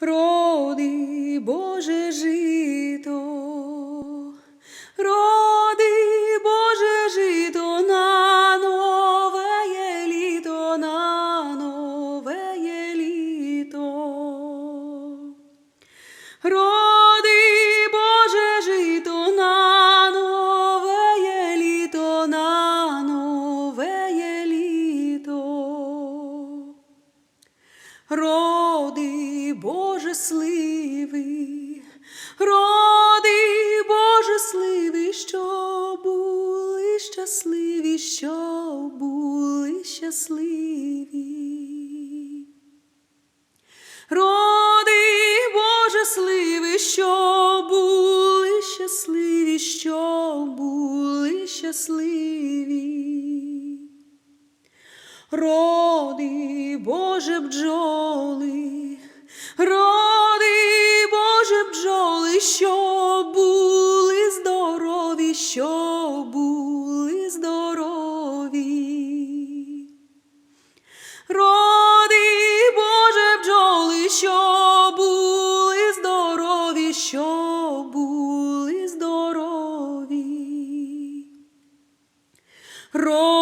Роди, Боже, жито, роди, Боже, жито на нове літо, на нове літо. Роди, Боже, жито на нове літо, на нове літо. Роди, Боже, сливи, роди, Боже, сливи, що були щасливі, що були щасливі. Роди, Боже, сливи, що були щасливі, що були щасливі. Роди, Боже, бджоли, роди, Боже, бджоли, що були здорові, що були здорові. Роди, Боже, бджоли, що були здорові, що були здорові. Роди,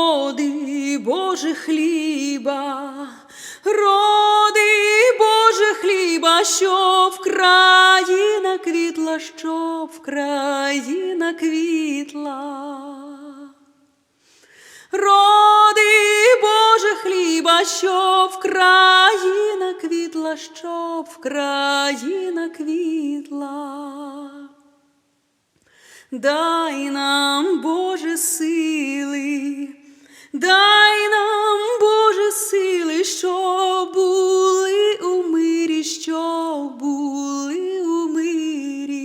Боже, хліба, роди, Боже, хліба, щоб країна квітла, щоб країна квітла. Роди, Боже, хліба, щоб країна квітла, щоб країна квітла. Дай нам, Боже, сили, дай нам, Боже, сили, що були у мирі, що були у мирі.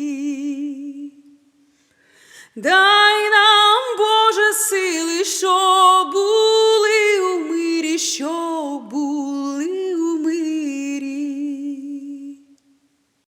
Дай нам, Боже, сили, що